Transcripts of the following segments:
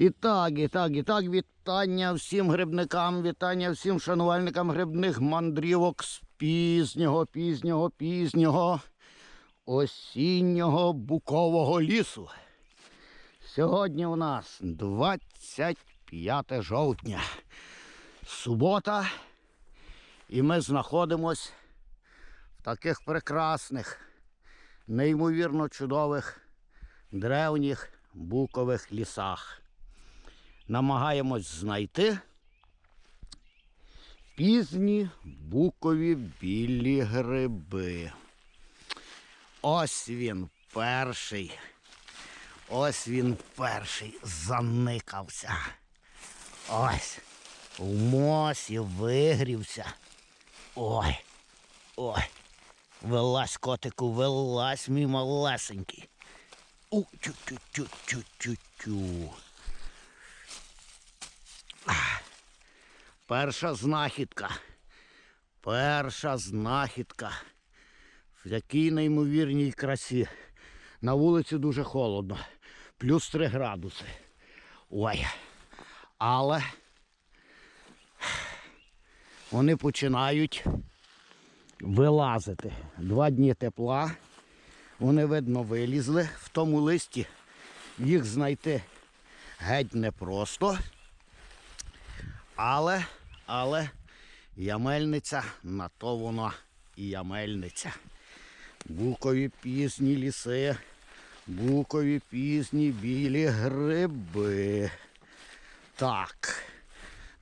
І так, і так, і так, вітання всім грибникам, вітання всім шанувальникам грибних мандрівок з пізнього, пізнього, пізнього осіннього букового лісу. Сьогодні у нас 25 жовтня, субота, і ми знаходимось в таких прекрасних, неймовірно чудових, древніх букових лісах. Намагаємось знайти пізні букові білі гриби. Ось він перший. Ось він перший заникався. Ось. В мосі вигрівся. Ой. Ой. Вилазь, котику, вилазь, мій малесенький. У тю тю тю тю тю Перша знахідка. Перша знахідка. В такій неймовірній красі. На вулиці дуже холодно. Плюс 3 градуси. Ой. Але вони починають вилазити. Два дні тепла. Вони, видно, вилізли. В тому листі їх знайти геть непросто. Але, але ямельниця на то вона і ямельниця. Букові пізні ліси, букові пізні білі гриби. Так,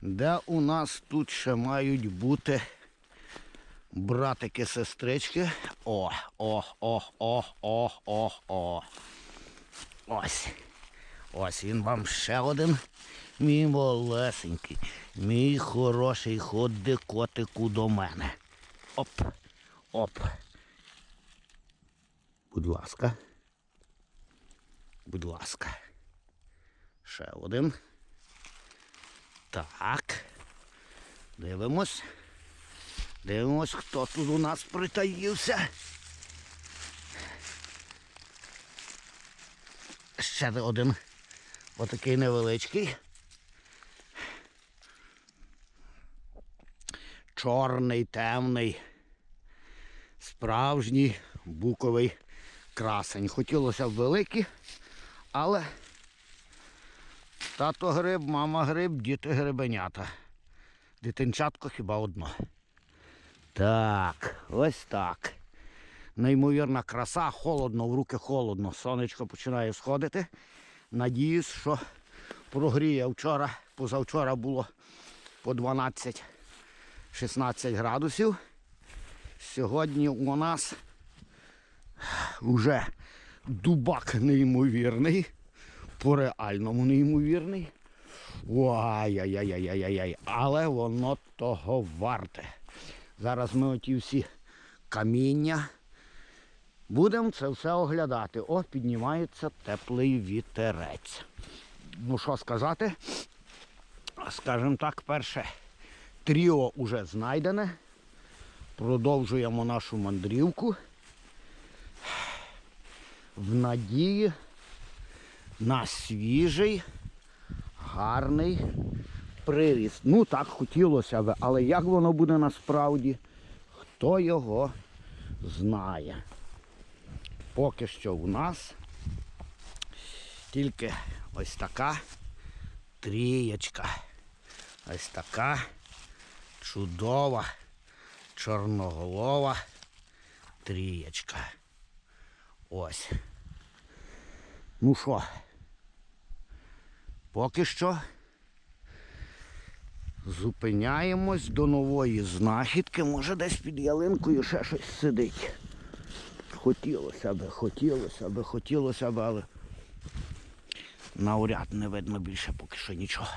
де у нас тут ще мають бути братики-сестрички? О, о, о, о, о, о, о. Ось. Ось він вам ще один. Мій малесенький, мій хороший, ходи котику до мене. Оп, оп. Будь ласка. Будь ласка. Ще один. Так. Дивимось. Дивимось, хто тут у нас притаївся. Ще один. Отакий невеличкий. Чорний, темний, справжній буковий красень. Хотілося б великий, але тато гриб, мама гриб, діти грибенята. Дитинчатко хіба одно. Так, ось так. Неймовірна краса, холодно, в руки холодно. Сонечко починає сходити. Надіюсь, що прогріє вчора, позавчора було по 12-16 градусів. Сьогодні у нас вже дубак неймовірний, по реальному неймовірний. Ой-яй-яй-яй-яй-яй. Але воно того варте. Зараз ми оті всі каміння. Будемо це все оглядати. О, піднімається теплий вітерець. Ну що сказати? Скажімо так, перше тріо вже знайдене. Продовжуємо нашу мандрівку в надії на свіжий, гарний приріст. Ну так хотілося б, але як воно буде насправді, хто його знає. Поки що у нас тільки ось така трієчка. Ось така чудова, чорноголова трієчка. Ось. Ну що, поки що зупиняємось до нової знахідки. Може десь під ялинкою ще щось сидить. Хотілося б, хотілося б, хотілося б, але навряд не видно більше поки що нічого.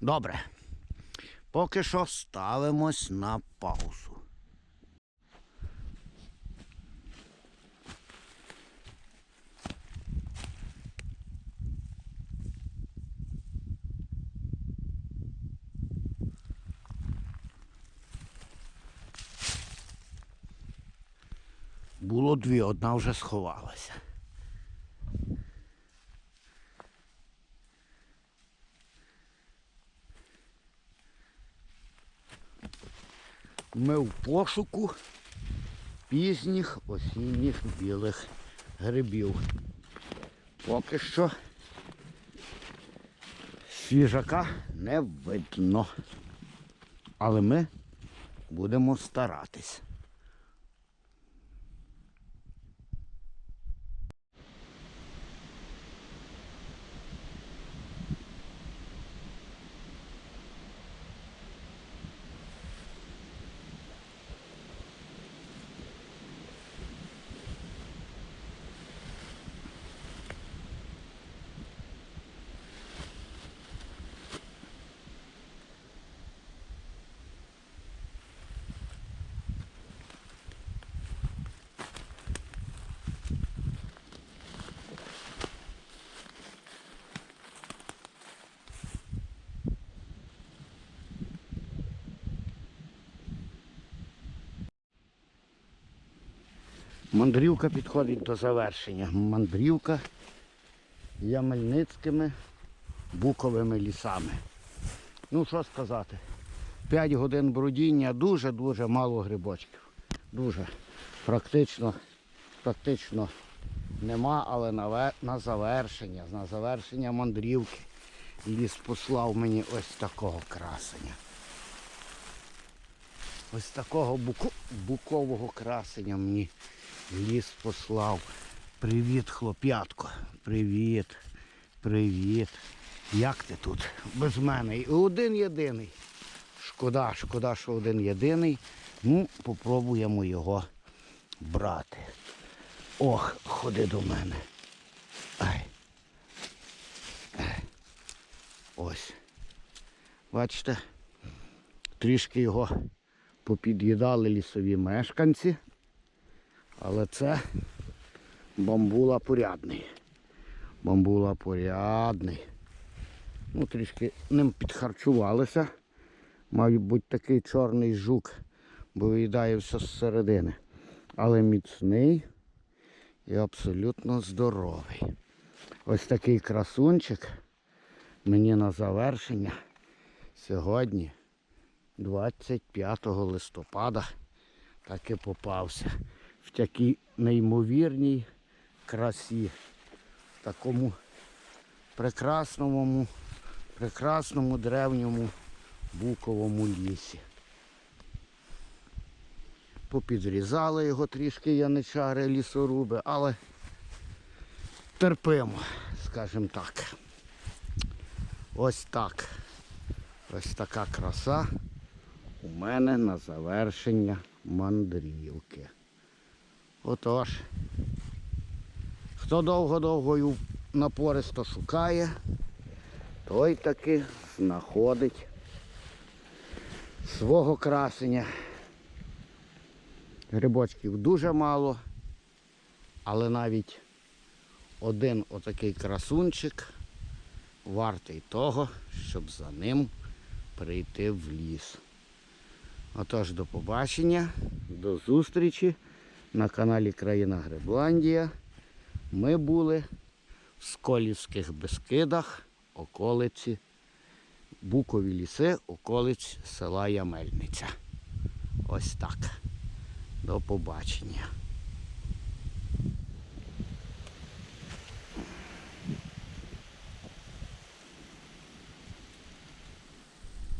Добре. Поки що ставимось на паузу. Було дві, одна вже сховалася. Ми в пошуку пізніх осінніх білих грибів. Поки що свіжака не видно. Але ми будемо старатись. Мандрівка підходить до завершення. Мандрівка ямельницькими буковими лісами. Ну що сказати, 5 годин бродіння, дуже-дуже мало грибочків. Дуже. Практично, практично нема, але на, на завершення, на завершення мандрівки ліс послав мені ось такого красення. Ось такого буко- букового красення мені ліс послав. Привіт, хлоп'ятко. Привіт. Привіт. Як ти тут? Без мене. І один єдиний. Шкода, шкода, що один єдиний. Ну, попробуємо його брати. Ох, ходи до мене. Ай. Ось. Бачите, трішки його попід'їдали лісові мешканці. Але це бамбула порядний. Бамбула порядний. Ну, трішки ним підхарчувалися. Має бути такий чорний жук, бо виїдає все зсередини. Але міцний і абсолютно здоровий. Ось такий красунчик мені на завершення сьогодні, 25 листопада, так і попався в такій неймовірній красі, в такому прекрасному, прекрасному древньому буковому лісі. Попідрізали його трішки яничари, лісоруби, але терпимо, скажімо так. Ось так. Ось така краса у мене на завершення мандрівки. Отож, хто довго-довго напористо шукає, той таки знаходить свого красення. Грибочків дуже мало, але навіть один отакий красунчик вартий того, щоб за ним прийти в ліс. Отож, до побачення, до зустрічі на каналі Країна Гребландія. Ми були в Сколівських Бескидах, околиці, Букові ліси, околиць села Ямельниця. Ось так. До побачення.